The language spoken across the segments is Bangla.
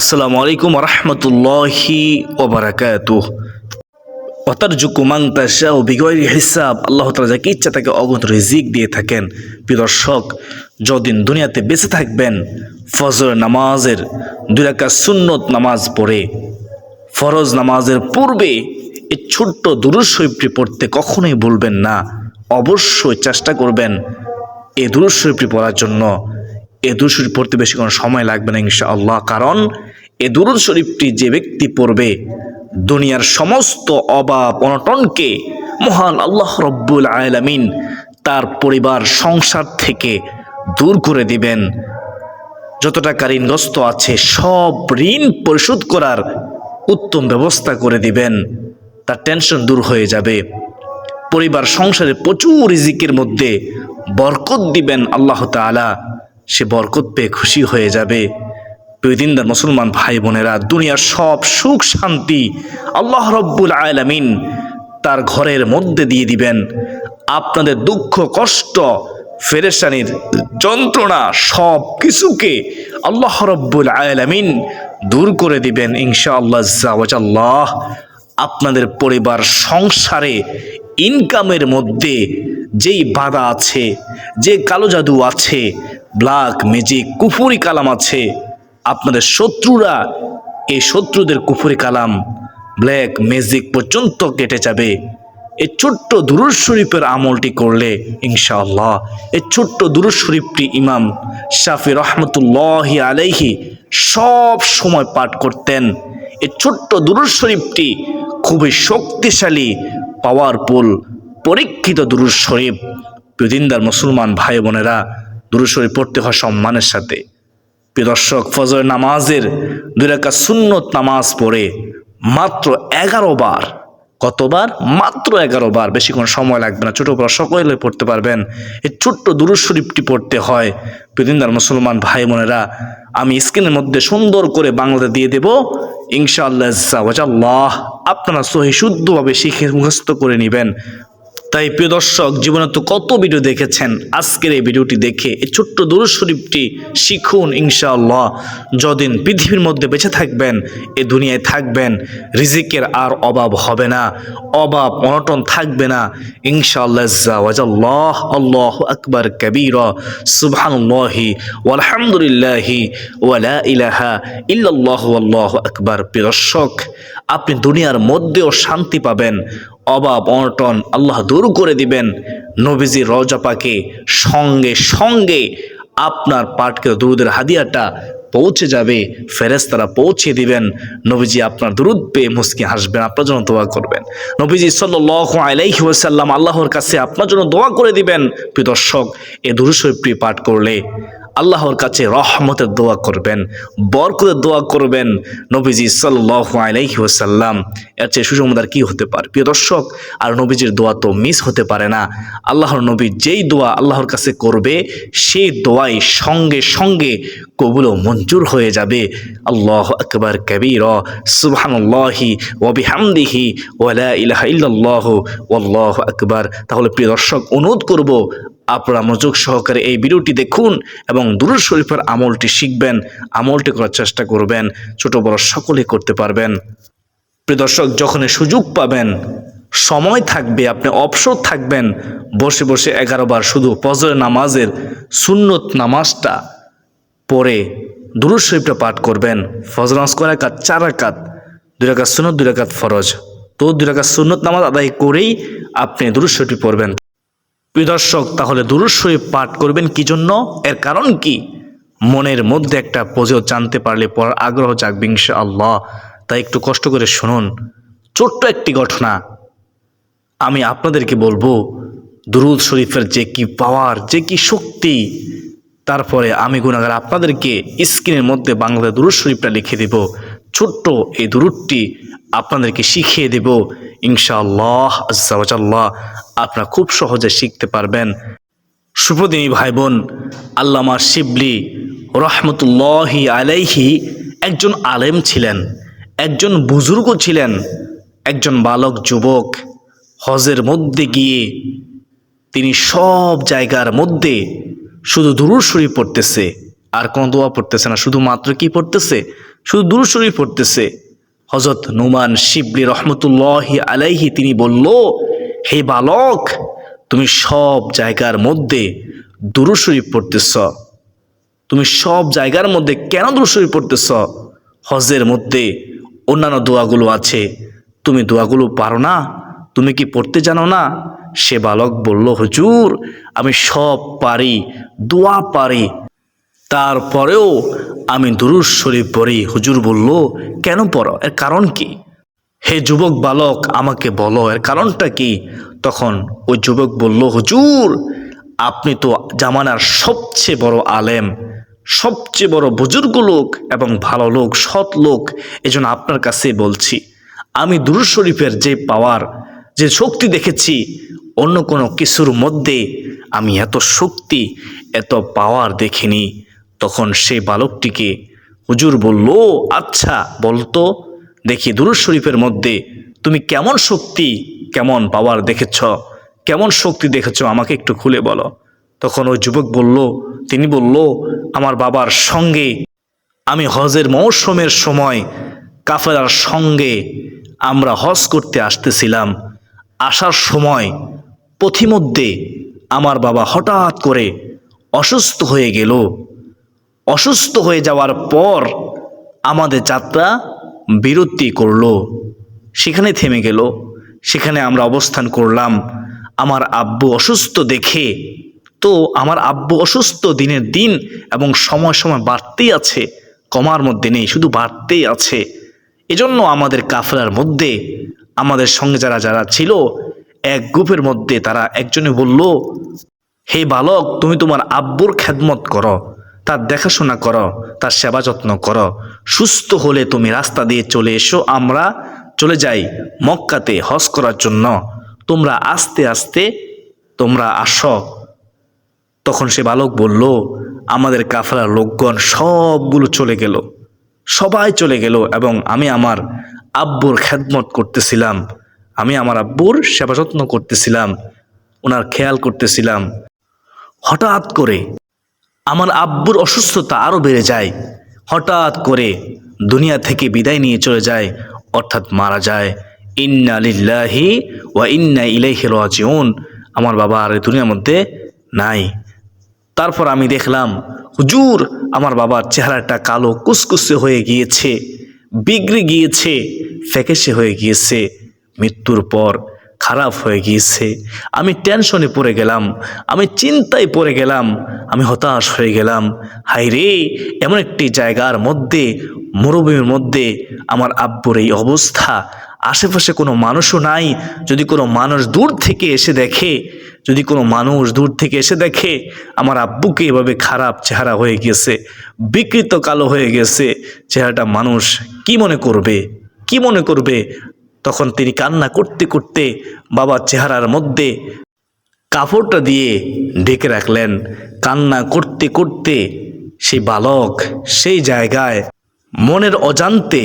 আসসালামু আলাইকুম রহমতুল্লাহি ওবরাকাত অতারজুকু মাংতাশা ও বিগয়ের হিসাব। আল্লাহ তালা যাকে ইচ্ছা তাকে অগত রিজিক দিয়ে থাকেন। প্রিয় যদিন দুনিয়াতে বেঁচে থাকবেন ফজর নামাজের দুই রাকাত সুন্নত নামাজ পড়ে, ফরজ নামাজের পূর্বে এই ছোট্ট দুরুদ শরীফটি পড়তে কখনোই ভুলবেন না। অবশ্যই চেষ্টা করবেন এই দুরুদ শরীফটি পড়ার জন্য। এ শরীফ পড়তে বেশি কোনো সময় লাগবে না ইনশাআল্লাহ, কারণ এ দুরুদ শরীফটি যে ব্যক্তি পড়বে, দুনিয়ার সমস্ত অভাব অনটনকে মহান আল্লাহ রব্বুল আলামিন তার পরিবার, সংসার থেকে দূর করে দিবেন। যত টাকা ঋণগ্রস্ত আছে, সব ঋণ পরিশোধ করার উত্তম ব্যবস্থা করে দিবেন। তার টেনশন দূর হয়ে যাবে। পরিবার, সংসারে প্রচুর রিজিকের মধ্যে বরকত দিবেন আল্লাহ তাআলা। সে বরকত পেয়ে খুশি হয়ে যাবে। দিনদার মুসলমান ভাই বোনেরা, দুনিয়ার সব সুখ শান্তি আল্লাহ রব্বুল আলামিন তার ঘরের মধ্যে দিয়ে দিবেন। আপনাদের দুঃখ, কষ্ট ফেরেশানির যন্ত্রণা সব কিছুকে আল্লাহ রব্বুল আলামিন দূর করে দিবেন ইনশাআল্লাহ জাওয়াজাল্লাহ আপনাদের পরিবার, সংসারে ইনকামের মধ্যে যেই বাধা আছে, যে কালো জাদু আছে ব্ল্যাক ম্যাজিক কুফুরি কালাম আছে, আপনাদের শত্রুরা এই শত্রুদের কুফুরি কালাম ব্ল্যাক ম্যাজিক পর্যন্ত কেটে যাবে। এই ছোট্ট দুরুদ শরীফের আমলটি করলে ইনশাআল্লাহ এই ছোট্ট দুরুদ শরীফটি ইমাম শাফি রহমতুল্লাহি আলাইহি সব সময় পাঠ করতেন। এই ছোট্ট দুরুদ শরীফটি খুবই শক্তিশালী পাওয়ারফুল পরীক্ষিত দুরুদ শরীফ। প্রতিদিনদার মুসলমান ভাই বোনেরা, দুরুদ শরীফ পড়তে হয় সম্মানের সাথে। দর্শক ফজর নামাজের দুই রাকাত সুন্নত নামাজ পড়ে মাত্র এগারো বার। কতবার? মাত্র এগারো বার। বেশি কোনো সময় লাগবে না। ছোটো বড় সকলে পড়তে পারবেন। এই ছোট্ট দুরুদ শরীফটি পড়তে হয়। প্রতিদিনদার মুসলমান ভাই বোনেরা, আমি স্ক্রিনের মধ্যে সুন্দর করে বাংলাতে দিয়ে দেব। ইনশাআল্লাহ আপনারা সহি শুদ্ধভাবে শিখে মুখস্থ করে নেবেন। তাই প্রিয় দর্শক, জীবনে তো কত ভিডিও দেখেছেন? আজকের এই ভিডিওটি দেখে এই ছোট্ট দুরুদ শরীফটি শিখুন ইনশাআল্লাহ। যদিন পৃথিবীর মধ্যে বেঁচে থাকবেন, এ দুনিয়ায় থাকবেন, রিজিকের আর অভাব হবে না, অভাব অনটন থাকবে না। ইনশাআল্লাহ আল্লাহ আকবার কবির। সুবহানাল্লাহি ওয়ালহামদুলিল্লাহি ওয়ালা ইলাহা আল্লাহু আকবার। প্রিয় দর্শক, আপনি দুনিয়ার মধ্যেও শান্তি পাবেন অভাব অনটন আল্লাহ দূর করে দিবেন। নবীজি রজাপাকে সঙ্গে সঙ্গে আপনার পাটকে দুরুদের হাদিয়াটা পৌঁছে যাবে ফেরেস্তারা পৌঁছে দিবেন। নবীজি আপনার দুরুদ পেয়ে মুসকি হাসবেন, আপনার জন্য দোয়া করবেন। নবীজি সাল্লাহ আলাইহি ওয়াসাল্লাম আল্লাহর কাছে আপনার জন্য দোয়া করে দিবেন। প্রিয় দর্শক, এ দুরুদ পাঠ করলে আল্লাহর কাছে রহমতের দোয়া করবেন, বরকতের দোয়া করবেন নবীজি সাল্লাহ আলাইহি ওসাল্লাম এর চেয়ে সুসমাদার কি হতে পারে? প্রিয় দর্শক, আর নবীজির দোয়া তো মিস হতে পারে না। আল্লাহর নবী যেই দোয়া আল্লাহর কাছে করবে, সেই দোয়াই সঙ্গে সঙ্গে কবুল ও মঞ্জুর হয়ে যাবে। আল্লাহ আকবর কবির, সুবহানাল্লাহি ওয়াবিহামদিহি ওয়ালা ইলাহা ওয়াল্লাহ আকবার। তাহলে প্রিয় দর্শক, অনুরোধ করব আপনারা মনোযোগ সহকারে এই ভিডিওটি দেখুন এবং দুরুদ শরীফের আমলটি শিখবেন, আমলটি করার চেষ্টা করবেন, ছোট বড় সকলে করতে পারবেন। প্রিয় দর্শক, যখনই সুযোগ পাবেন, সময় থাকবে, আপনি অবসর থাকবেন, বসে বসে এগারো বার শুধু ফজর নামাজের সুন্নত নামাজটা পড়ে দুরুদ শরীফটা পাঠ করবেন। ফজর নামাজ একাত চার একাত দুই রাকাত সুন্নত, দুই রাকাত ফরজ। তো দুই রাকাত সুন্নত নামাজ আদায় করেই আপনি দুরুদ শরীফটি পড়বেন। দর্শক, তাহলে দুরুদ শরীফ পাঠ করবেন কি জন্য এর কারণ কি? মনের মধ্যে একটা পজেও জানতে পারলে পড়ার আগ্রহ জাগবে আল্লাহ তাই একটু কষ্ট করে শুনুন। ছোট্ট একটি ঘটনা আমি আপনাদেরকে বলব। দুরুদ শরীফের যে কি পাওয়ার, যে কি শক্তি, তারপরে আমি গুণাগার আপনাদেরকে স্ক্রিনের মধ্যে বাংলাতে দুরুদ শরীফটা লিখে দেব। ছোট্ট এই দুরুদটি আপনাদেরকে শিখিয়ে দেব। ইনশাআল্লাহ আজ্লাহ আপনারা খুব সহজে শিখতে পারবেন। সুপ্রদিনী ভাই বোন আল্লামা শিবলি রহমতুল্লাহি আলাইহি একজন আলেম ছিলেন, একজন বুজুর্গ ছিলেন, একজন বালক যুবক। হজের মধ্যে গিয়ে তিনি সব জায়গার মধ্যে শুধু দুরুদ শরীফ পড়তেছে, আর কোনো দোয়া পড়তেছে না, শুধুমাত্র কি পড়তেছে? শুধু দুরুশরী পড়তেছে। হজরত নুমান শিবলি রহমতুল্লাহি আলাইহি তিনি বলল, হে বালক, তুমি সব জায়গার মধ্যে দুরুশরী পড়তেছ। তুমি সব জায়গার মধ্যে কেন দুরুশরী পড়তেছ? হজের মধ্যে অন্যান্য দোয়াগুলো আছে। তুমি দোয়াগুলো পারো না? তুমি কি পড়তে জানো না? সে বালক বলল, হুজুর, আমি সব পারি, দোয়া পারি। তারপরেও আমি দুরুজ শরীফ পড়ি। হুজুর বলল, কেন পড়ো? এর কারণ কি? হে যুবক বালক, আমাকে বলো, এর কারণটা কি? তখন ওই যুবক বলল, হুজুর, আপনি তো জামানার সবচেয়ে বড় আলেম, সবচেয়ে বড় বুজুর্গ লোক এবং ভালো লোক, সৎ লোক, এজন্য আপনার কাছে বলছি। আমি দুরুজ শরীফের যে পাওয়ার, যে শক্তি দেখেছি, অন্য কোনো কিছুর মধ্যে আমি এত শক্তি, এত পাওয়ার দেখিনি। তখন সে বালকটিকে হুজুর বলল আচ্ছা বলতো, দেখি দুরুজ শরীফের মধ্যে তুমি কেমন শক্তি, কেমন পাওয়ার দেখেছ, কেমন শক্তি দেখেছ, আমাকে একটু খুলে বলো। তখন ওই যুবক বলল, তিনি বলল, আমার বাবার সঙ্গে আমি হজের মৌসুমের সময় কাফেলার সঙ্গে আমরা হজ করতে আসতেছিলাম। আসার সময় পথিমধ্যে আমার বাবা হঠাৎ করে অসুস্থ হয়ে গেল। অসুস্থ হয়ে যাওয়ার পর আমাদের যাত্রা বিরতি করল। সেখানে থেমে গেল। সেখানে আমরা অবস্থান করলাম। আমার আব্বু অসুস্থ দেখে। তো আমার আব্বু অসুস্থ দিনের দিন এবং সময় সময় বাড়তেই আছে। কমার মধ্যে নেই, শুধু বাড়তেই আছে। এজন্য আমাদের কাফলার মধ্যে আমাদের সঙ্গে যারা যারা ছিল, এক গ্রুপের মধ্যে তারা একজনে বলল, হে বালক, তুমি তোমার আব্বুর খেদমত করো। তার দেখাশোনা করো, তার সেবা যত্ন করো। সুস্থ হলে তুমি রাস্তা দিয়ে চলে এসো। আমরা চলে যাই মক্কাতে হজ করার জন্য। তোমরা আস্তে আস্তে তোমরা আসো। তখন সে বালক বলল, আমাদের কাফেলার লোকগণ সবগুলো চলে গেল। সবাই চলে গেল এবং আমি আমার আব্বুর খেদমত করতেছিলাম। আমি আমার আব্বুর সেবা যত্ন করতেছিলাম। ওনার খেয়াল করতেছিলাম। হঠাৎ করে আমার আব্বুর অসুস্থতা আরও বেড়ে যায়। হঠাৎ করে দুনিয়া থেকে বিদায় নিয়ে চলে যায়, অর্থাৎ মারা যায়। ইন্না লিল্লাহি ওয়া ইন্না ইলাইহি রাজিউন। আমার বাবা আর দুনিয়ার মধ্যে নাই। তারপর আমি দেখলাম, হুজুর, আমার বাবার চেহারাটা কালো, কুসকুসে হয়ে গিয়েছে, বিগড়ে গিয়েছে ফ্যাকেসে হয়ে গিয়েছে। মৃত্যুর পর খারাপ হয়ে গিয়েছে। আমি টেনশনে পড়ে গেলাম, আমি চিন্তায় পড়ে গেলাম, আমি হতাশ হয়ে গেলাম। হাই রে এমন একটি জায়গার মধ্যে, মরুভূমির মধ্যে আমার আব্বুর এই অবস্থা। আশেপাশে কোনো মানুষও নাই। যদি কোনো মানুষ দূর থেকে এসে দেখে, যদি কোনো মানুষ দূর থেকে এসে দেখে, আমার আব্বুকে এভাবে খারাপ চেহারা হয়ে গেছে বিকৃত কালো হয়ে গেছে চেহারাটা মানুষ কি মনে করবে? কি মনে করবে? তখন তিনি কান্না করতে করতে বাবার চেহারার মধ্যে কাপড়টা দিয়ে ঢেকে রাখলেন। কান্না করতে করতে সেই বালক সেই জায়গায় মনের অজান্তে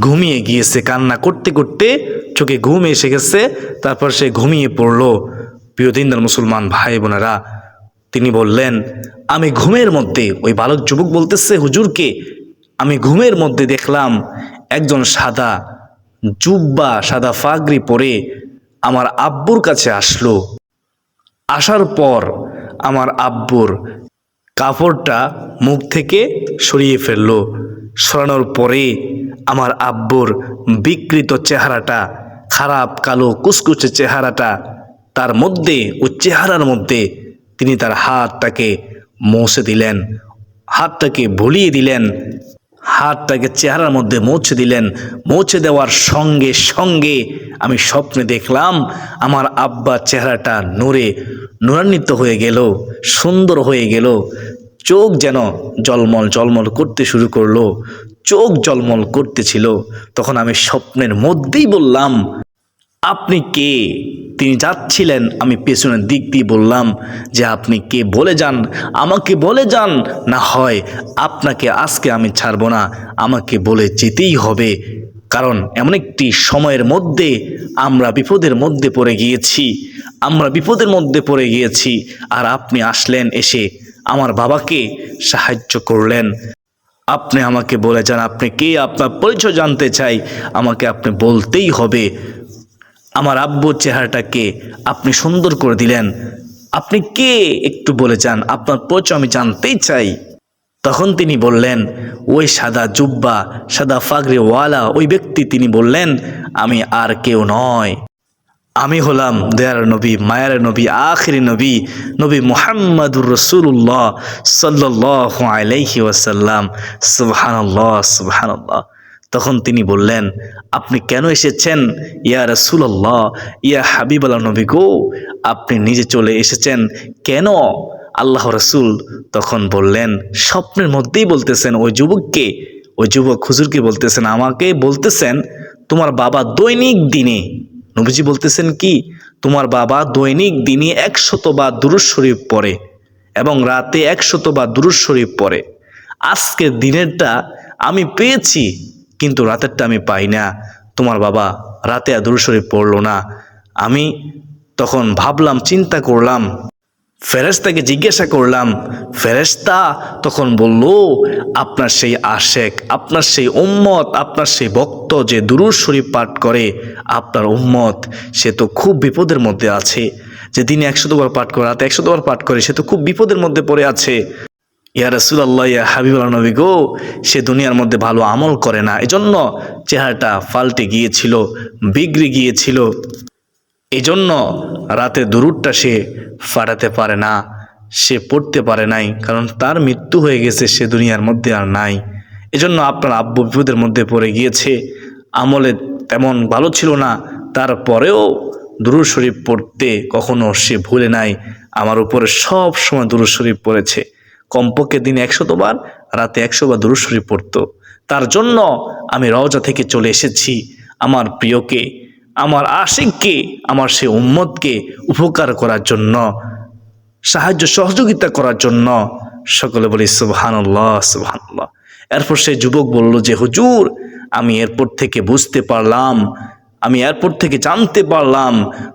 ঘুমিয়ে গিয়েছে। কান্না করতে করতে চোখে ঘুম এসে গেছে, তারপর সে ঘুমিয়ে পড়ল। প্রিয় দিনদার মুসলমান ভাই বোনেরা, তিনি বললেন, আমি ঘুমের মধ্যে, ওই বালক যুবক বলতেছে, হুজুরকে, আমি ঘুমের মধ্যে দেখলাম একজন সাদা জুব্বা সাদা ফাগরি পরে আমার আব্বুর কাছে আসলো। আসার পর আমার আব্বুর কাপড়টা মুখ থেকে সরিয়ে ফেলল। সরানোর পরে আমার আব্বুর বিকৃত চেহারাটা, খারাপ কালো কুচকুচে চেহারাটা, তার মধ্যে ও চেহারার মধ্যে তিনি তার হাতটাকে মুছে দিলেন, হাতটাকে ভুলিয়ে দিলেন হাতটাকে চেহারার মধ্যে মুছে দিলেন। মুছে দেওয়ার সঙ্গে সঙ্গে আমি স্বপ্নে দেখলাম আমার আব্বা চেহারাটা নূরে নূরান্বিত হয়ে গেল, সুন্দর হয়ে গেল। চোখ যেন জলমল জলমল করতে শুরু করল, চোখ জলমল করতেছিল তখন আমি স্বপ্নের মধ্যেই বললাম আপনি কে? তিনি যাচ্ছিলেন, আমি পেছনের দিক দিয়ে বললাম যে আপনি কে? বলে যান, আমাকে বলে যান, না হয় আপনাকে আজকে আমি ছাড়ব না, আমাকে বলে যেতেই হবে। কারণ এমন একটি সময়ের মধ্যে আমরা বিপদের মধ্যে পড়ে গিয়েছি, আমরা বিপদের মধ্যে পড়ে গিয়েছি, আর আপনি আসলেন এসে আমার বাবাকে সাহায্য করলেন। আপনি আমাকে বলে যান, আপনি কে? আপনার পরিচয় জানতে চাই, আমাকে আপনি বলতেই হবে। আমার আব্বুর চেহারাটাকে আপনি সুন্দর করে দিলেন। আপনি কে? একটু বলে যান, আপনার পরিচয় আমি জানতেই চাই। তখন তিনি বললেন, ওই সাদা জুব্বা, সাদা ফাগরে ওয়ালা ওই ব্যক্তি তিনি বললেন, আমি আর কেউ নয়। আমি হলাম দয়ার নবী, মায়ার নবী, আখিরি নবী নবী মুহাম্মাদুর রসুল্লাহ সাল্লাহ আলাইহি ওয়াসাল্লাম। সুবহানাল্লাহ সুবহানাল্লাহ। তখন তিনি বললেন, আপনি কেন এসেছেন? ইয়া রসুল্লাহ ইয়া হাবিব আল্লাহ নবী গো, আপনি নিজে চলে এসেছেন কেন? আল্লাহ রসুল তখন বললেন, স্বপ্নের মধ্যেই বলতেছেন, ওই যুবককে, ওই যুবক হুজুরকে বলতেছেন, আমাকে বলতেছেন, তোমার বাবা দৈনিক দিনে নবীজি বলতেছেন কি? তোমার বাবা দৈনিক দিনে একশত বা দুরুজ শরীফ পড়ে এবং রাতে একশত বা দুরুজ শরীফ পড়ে। আজকের দিনেরটা আমি পেয়েছি কিন্তু রাতেরটা আমি পাই না। তোমার বাবা রাতে আর দুরুজ শরীফ পড়ল না। আমি তখন ভাবলাম, চিন্তা করলাম ফেরেস্তাকে জিজ্ঞাসা করলাম ফেরেস্তা তখন বলল, আপনার সেই আশেক, আপনার সেই উম্মত, আপনার সেই ভক্ত যে দুরুজ শরীফ পাঠ করে, আপনার উম্মত, সে তো খুব বিপদের মধ্যে আছে। যে দিনে একশো বার পাঠ করে, রাতে একশো বার পাঠ করে, সে তো খুব বিপদের মধ্যে পড়ে আছে। ইয়া রসুল্লাহ ইয়া হাবিবুল্লাহ নবী গো, সে দুনিয়ার মধ্যে ভালো আমল করে না। এজন্য চেহারাটা পাল্টে গিয়েছিল, বিগড়ে গিয়েছিল। এজন্য রাতে দুরুদটা সে ফাটাতে পারে না, সে পড়তে পারে নাই, কারণ তার মৃত্যু হয়ে গেছে, সে দুনিয়ার মধ্যে আর নাই। এজন্য আপনার আব্বু বিপদের মধ্যে পড়ে গিয়েছে, আমলে তেমন ভালো ছিল না, তারপরেও দুরুদ শরীফ পড়তে কখনো সে ভুলে নাই। আমার উপরে সব সময় দুরুদ শরীফ পড়েছে। কমপক্ষে দিনে একশত বার, রাতে একশো বার দুরুদ শরীফ পড়তো। তার জন্য আমি রওজা থেকে চলে এসেছি আমার প্রিয়কে, আমার আশিককে, আমার সে উম্মতকে উপকার করার জন্য, সাহায্য সহযোগিতা করার জন্য। সকলে বলি, সুবহানাল্লাহ সুবহানাল্লাহ। এরপর সেই যুবক বলল যে, হুজুর, আমি এরপর থেকে বুঝতে পারলাম আমি এরপর থেকে জানতে পারলাম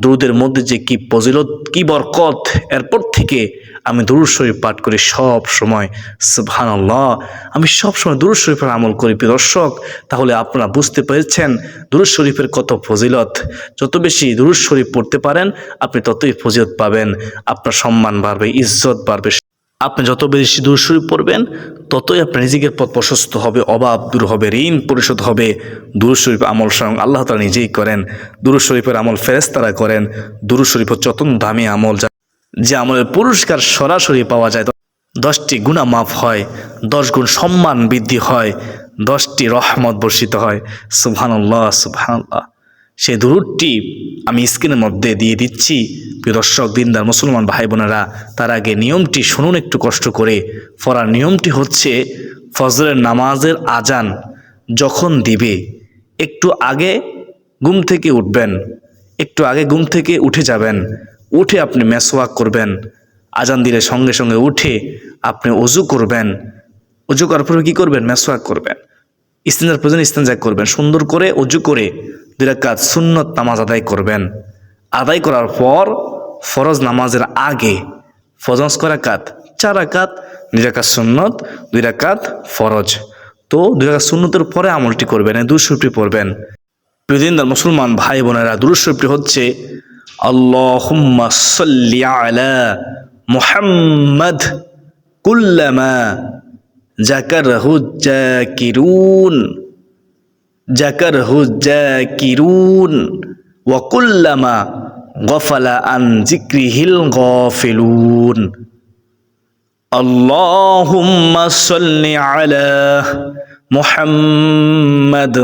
দুরুদের মধ্যে যে কি ফজিলত, কি বরকত। এরপর থেকে আমি দুরুদ শরীফ পাঠ করি সব সময়। সুবহানাল্লাহ। আমি সব সময় দুরুদ শরীফের আমল করি, প্রিয় দর্শক। তাহলে আপনারা বুঝতে পেরেছেন দুরুদ শরীফের কত ফজিলত। যত বেশি দুরুদ শরীফ পড়তে পারেন, আপনি ততই ফজিলত পাবেন। আপনার সম্মান বাড়বে, ইজ্জত বাড়বে আপনি যত বেশি দূর শরীফ পড়বেন, ততই আপনার নিজের পথ প্রশস্ত হবে, অভাব দূর হবে, ঋণ পরিশোধ হবে। দুরু শরীফ আমল স্বয়ং আল্লাহ তালা নিজেই করেন। দুরু শরীফের আমল ফেরেস্তারা করেন। দুরু শরীফ হচ্ছে অত্যন্ত দামি আমল যা যে আমলের পুরস্কার সরাসরি পাওয়া যায়, দশটি গুণা মাফ হয়, দশ গুণ সম্মান বৃদ্ধি হয়, দশটি রহমত বর্ষিত হয়। সুবহানাল্লাহ সুবহানাল্লাহ। সেই দুরুদটি আমি স্ক্রিনের মধ্যে দিয়ে দিচ্ছি। প্রিয় দর্শক, দিনদার মুসলমান ভাই বোনেরা তার আগে নিয়মটি শুনুন একটু কষ্ট করে। পড়ার নিয়মটি হচ্ছে ফজরের নামাজের আজান যখন দিবে, একটু আগে ঘুম থেকে উঠবেন, একটু আগে ঘুম থেকে উঠে যাবেন, উঠে আপনি মেসওয়াক করবেন, আজান দিলে সঙ্গে সঙ্গে উঠে আপনি অজু করবেন। অজু করার পরে কী করবেন? মেসওয়াক করবেন। ইস্তেঞ্জার প্রয়োজন ইস্তেঞ্জা করবেন। সুন্দর করে অজু করে দুই রাকাত সুন্নত নামাজ আদায় করবেন। আদায় করার পর ফরজ নামাজের আগে ফজজ করা কাত চার রাকাত। দুই রাকাত সুন্নত, দুই রাকাত ফরজ। তো দুই রাকাত সুন্নতের পরে আমলটি করবেন দুশোটি পড়বেন। প্রিয়দিনদার মুসলমান ভাই বোনেরা দুরুশরীফটি হচ্ছে, আল্লাহুম্মা সাল্লি আলা মুহাম্মদ কুল্লামা জাকারহু জাকিরুন। জাকার হুজা কিরুন ওয়াকুল্লামা গফালা আন জিক্রিহিল গফিলুন। আল্লাহুম্মা সাল্লি আলা মুহাম্মাদ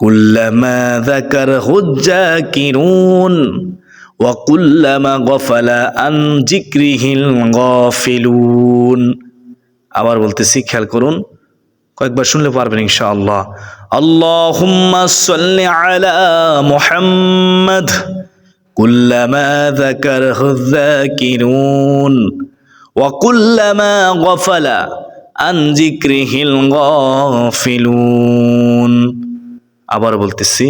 কুল্লামা যাকার হুজ্জাকিরুন ওয়াকুল্লামা গফালা আন জিক্রিহিল গফিলুন। আবার বলতেছি, খেয়াল করুন, কয়েকবার শুনলে পারবেন ইনশাআল্লাহ। সাল্লি আলা মুহাম্মদ কুল্লামা যাকারহু যাকিরুন ওয়া কুল্লামা গফালা আন যিকরিহিল গাফিলুন। আবার বলতেছি,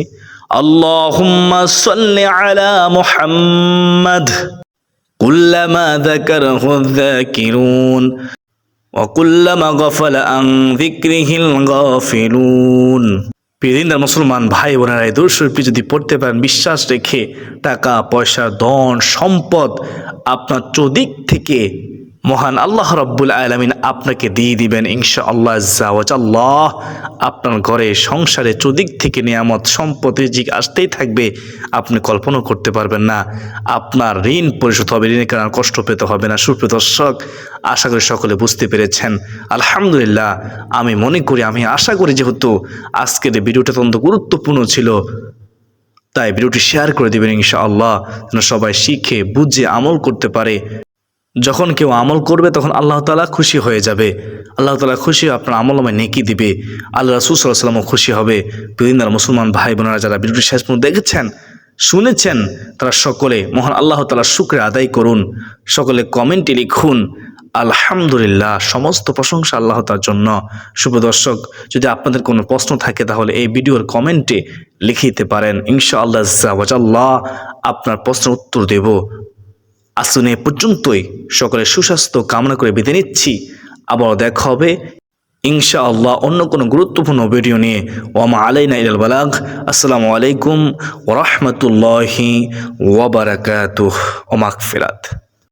আল্লাহুম্মা সাল্লি আলা মুহাম্মদ কুল্লামা যাকারহু যাকিরুন। অকুল্লামা আং মুসলমান ভাই বোনেরা, এই দূরশরীফটি যদি পড়তে পারেন, বিশ্বাস রেখে টাকা, পয়সা, ধন, সম্পদ আপনার চদিক থেকে মহান আল্লাহ রব্বুল আলমিন আপনাকে দিয়ে দিবেন ইনশা আল্লাহ আল্লাহ আপনার ঘরে, সংসারে, চৌদিক থেকে নিয়ামত, সম্পদ, রিজিক আসতেই থাকবে, আপনি কল্পনা করতে পারবেন না। আপনার ঋণ পরিশোধ হবে, ঋণের কারণে কষ্ট পেতে হবে না। সুপ্রিয় দর্শক, আশা করি সকলে বুঝতে পেরেছেন। আলহামদুলিল্লাহ, আমি মনে করি, আমি আশা করি যেহেতু আজকের ভিডিওটা অত্যন্ত গুরুত্বপূর্ণ ছিল, তাই ভিডিওটি শেয়ার করে দেবেন ইনশাআল্লাহ, যেন সবাই শিখে, বুঝে, আমল করতে পারে। যখন কেউ আমল করবে, তখন আল্লাহ তালা খুশি হয়ে যাবে। আল্লাহ তালা খুশি আপনার আমল আমায় নেকি দিবে। আল্লাহ রাসুল সাল্লাহ সাল্লামও খুশি হবে। বিভিন্ন মুসলমান ভাই বোনেরা যারা ভিডিওটি শেষ দেখেছেন, শুনেছেন, তারা সকলে মহান আল্লাহ তালা শুক্রে আদায় করুন। সকলে কমেন্টে লিখুন, আলহামদুলিল্লাহ। সমস্ত প্রশংসা আল্লাহ তার জন্য। শুভ দর্শক, যদি আপনাদের কোনো প্রশ্ন থাকে, তাহলে এই ভিডিওর কমেন্টে লিখে দিতে পারেন। ইনশা আল্লাহ আপনার প্রশ্নের উত্তর দেব। আসুন এ পর্যন্তই। সকলের সুস্বাস্থ্য কামনা করে বিদায় নিচ্ছি। আবার দেখা হবে। ইনশা আল্লাহ অন্য কোনো গুরুত্বপূর্ণ ভিডিও নিয়ে। ওয়ামা আলাইনা ইল বালাগ। আসসালামু আলাইকুম ওরহমতুল্লাহি ওবরাকাতুহ ওমাকফিরাত